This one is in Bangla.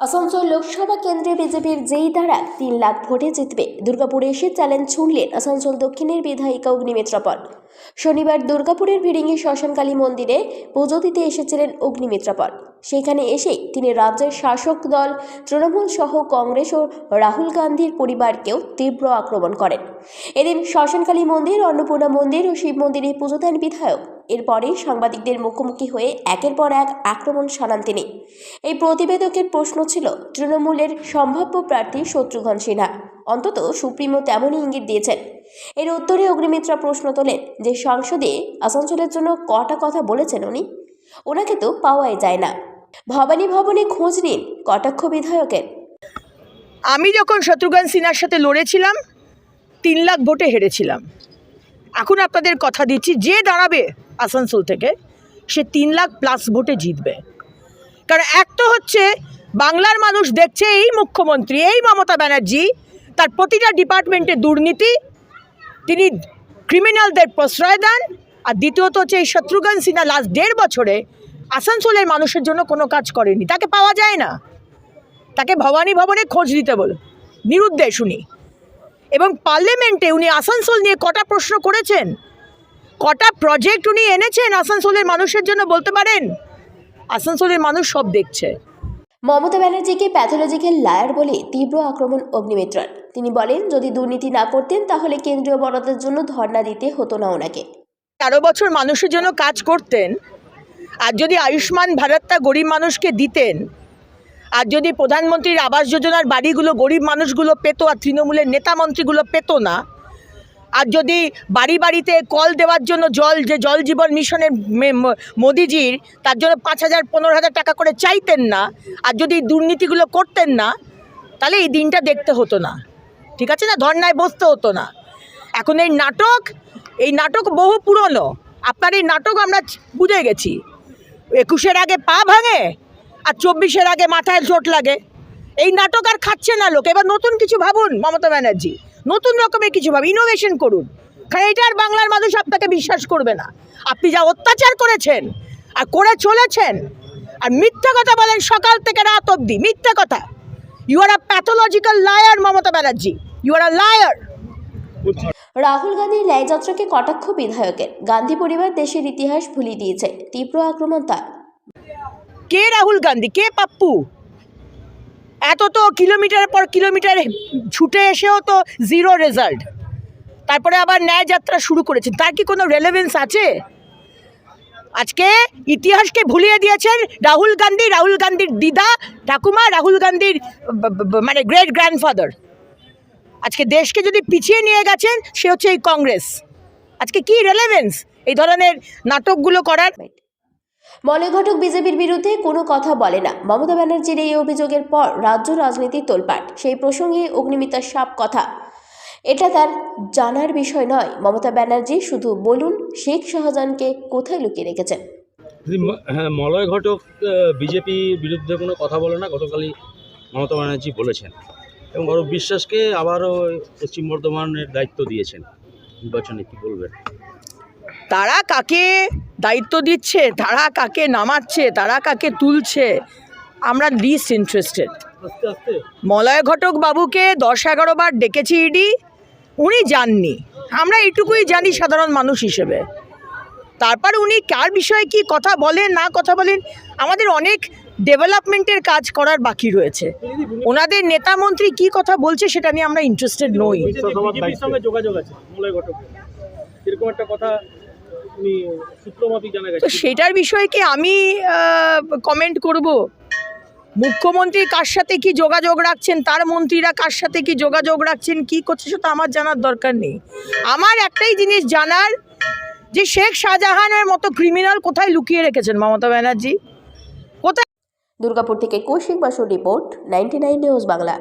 আসানসোল লোকসভা কেন্দ্রে বিজেপির যেই দ্বারা তিন লাখ ভোটে জিতবে, দুর্গাপুরে এসে চ্যালেঞ্জ ছুঁড়লেন আসানসোল দক্ষিণের বিধায়িকা অগ্নিমিত্রা পল শনিবার দুর্গাপুরের ভিড়িঙ্গি শ্মশানকালী মন্দিরে পুজো দিতে এসেছিলেন অগ্নিমিত্রা পল সেখানে এসেই তিনি রাজ্যের শাসক দল, তৃণমূল সহ কংগ্রেস ও রাহুল গান্ধীর পরিবারকেও তীব্র আক্রমণ করেন। এদিন শ্মশানকালী মন্দির, অন্নপূর্ণা মন্দির ও শিব মন্দিরে পুজো দেন বিধায়ক। এরপরেই সাংবাদিকদের মুখোমুখি হয়ে একের পর এক আক্রমণ শানান তিনি। এই প্রতিবেদকের প্রশ্ন ছিল, তৃণমূলের সম্ভাব্য প্রার্থী শত্রুঘ্ন সিনহা। অন্তত সুপ্রিমো তেমনই ইঙ্গিত দিয়েছেন। এর উত্তরে অগ্নিমিত্রা প্রশ্ন তোলেন যে, সংসদে আসানসোলের জন্য কটা কথা বলেছেন উনি? ওনাকে তো পাওয়াই যায় না। ভবানী ভবনে খোঁজ নিন কটাক্ষ বিধায়কের। আমি যখন শত্রুঘ্ন সিনহার সাথে লড়েছিলাম, তিন লাখ ভোটে হেরেছিলাম। এখন আপনাদের কথা দিচ্ছি, যে দাঁড়াবে আসানসোল থেকে, সে তিন লাখ প্লাস ভোটে জিতবে। কারণ এক তো হচ্ছে, বাংলার মানুষ দেখছে এই মুখ্যমন্ত্রী, এই মমতা ব্যানার্জি, তার প্রতিটা ডিপার্টমেন্টে দুর্নীতি, তিনি ক্রিমিনালদের প্রশ্রয় দেন, আর দ্বিতীয়ত হচ্ছে এই শত্রুঘ্ন সিনহা লাস্ট দেড় বছরে আসানসোলের মানুষের জন্য কোনো কাজ করেনি। তাকে পাওয়া যায় না। তাকে ভবানী ভবনে খোঁজ দিতে বলো, নিরুদ্দেশ উনি। এবং পার্লামেন্টে উনি আসানসোল নিয়ে কটা প্রশ্ন করেছেন? কটা প্রজেক্ট উনি এনেছেন আসানসোলের মানুষের জন্য বলতে পারেন? আসানসোলের মানুষ সব দেখছে। মমতা ব্যানার্জিকে প্যাথোলজিক্যাল লায়ার বলে তীব্র আক্রমণ অগ্নিমিত্রার তিনি বলেন যদি দুর্নীতি না করতেন তাহলে কেন্দ্রীয় বরাদ্দের জন্য ধর্ণা দিতে হতো না ওনাকে। তেরো বছর মানুষের জন্য কাজ করতেন আর যদি আয়ুষ্মান ভারতটা গরিব মানুষকে দিতেন আর যদি প্রধানমন্ত্রীর আবাস যোজনার বাড়িগুলো গরিব মানুষগুলো পেত আর তৃণমূলের নেতা মন্ত্রীগুলো পেতো না আর যদি বাড়ি বাড়িতে কল দেওয়ার জন্য জল, যে জল জীবন মিশনের মোদিজির, তার জন্য পাঁচ হাজার, পনেরো হাজার টাকা করে চাইতেন না, আর যদি দুর্নীতিগুলো করতেন না, তাহলে এই দিনটা দেখতে হতো না। ঠিক আছে না? ধর্নায় বসতে হতো না। এখন এই নাটক এই নাটক বহু পুরনো। আপনার এই নাটক আমরা বুঝে গেছি। একুশের আগে পা ভাঙে, আর চব্বিশের আগে মাথায় চোট লাগে। এই নাটক আর খাচ্ছে না লোক। এবার নতুন কিছু ভাবুন, মমতা ব্যানার্জি। নতুন রকমের কিছু ভাবে ইনোভেশন করুন। কারণ এটা আর বাংলার মানুষ আপনাকে বিশ্বাস করবে না। আপনি যা অত্যাচার করেছেন আর করে চলেছেন আর মিথ্যা কথা বলেন সকাল থেকে রাত অবধি মিথ্যা কথা। You are a pathological liar Mamata Banerjee. You are a liar Rahul গান্ধীর ন্যায়যাত্রাকে কটাক্ষ বিধায়কের। গান্ধী পরিবার দেশের ইতিহাস ভুলিয়ে দিয়েছে তীব্র আক্রমণ তার। কে রাহুল গান্ধী? কে পাপ্পু? এত তো কিলোমিটার পর কিলোমিটার ছুটে এসেও তো জিরো রেজাল্ট তারপরে আবার ন্যায় যাত্রা শুরু করেছেন তার কি কোনো রেলেভেন্স আছে? আজকে ইতিহাসকে ভুলিয়ে দিয়েছেন রাহুল গান্ধী, রাহুল গান্ধীর দিদা ঠাকুমা, রাহুল গান্ধীর মানে গ্রেট গ্র্যান্ডফাদার আজকে দেশকে যদি পিছিয়ে নিয়ে গেছেন, সে হচ্ছে এই কংগ্রেস। আজকে কি রেলেভেন্স এই ধরনের নাটকগুলো করার মলয় ঘটক বিজেপির বিরুদ্ধে কোনো কথা বলে না। মমতা ব্যানার্জির এই অভিযোগের পর রাজ্য রাজনীতি তোলপাট। সেই প্রসঙ্গে অগ্নিমিতার সাপ কথা। এটা তার জানার বিষয় নয়। মমতা ব্যানার্জি শুধু বলুন, শেখ শাহজাহানকে কোথায় লুকিয়ে রেখেছেন? হ্যাঁ মলয় ঘটক বিজেপি বিরুদ্ধে কোনো কথা বলে না, গতকালই মমতা ব্যানার্জি বলেছেন। এবং গৌরব বিশ্বাসকে আবারও পশ্চিম বর্ধমানের দায়িত্ব দিয়েছেন। নির্বাচনে কি বলবেন? তারা কাকে দায়িত্ব দিচ্ছে? তারা কাকে নামাচ্ছে? তারা কাকে তুলছে? আমরা লিস্ট ইন্টারেস্টেড মলয় ঘটক বাবুকে দশ এগারো বার ডেকেছি ইডি উনি যাননি আমরা এটুকুই জানি সাধারণ মানুষ হিসেবে। তারপর উনি কার বিষয়ে কি কথা বলেন, না কথা বলেন, আমাদের অনেক ডেভেলপমেন্টের কাজ করার বাকি রয়েছে। ওনাদের নেতা মন্ত্রী কি কথা বলছে সেটা নিয়ে আমরা ইন্টারেস্টেড নই। যোগাযোগ আছে একটা কথা তো সেটার বিষয়ে কি আমি কমেন্ট করব? মুখ্যমন্ত্রী কার সাথে কি যোগাযোগ রাখছেন? তার মন্ত্রীরা কার সাথে কি যোগাযোগ রাখছেন? কি করছে সেটা আমার জানার দরকার নেই। আমার একটাই জিনিস জানার যে শেখ শাহজাহানের মতো ক্রিমিনাল কোথায় লুকিয়ে রেখেছেন মমতা ব্যানার্জি? কোথায় দুর্গাপুর থেকে কৌশিক বাসুর রিপোর্ট নাইনটি নিউজ বাংলা।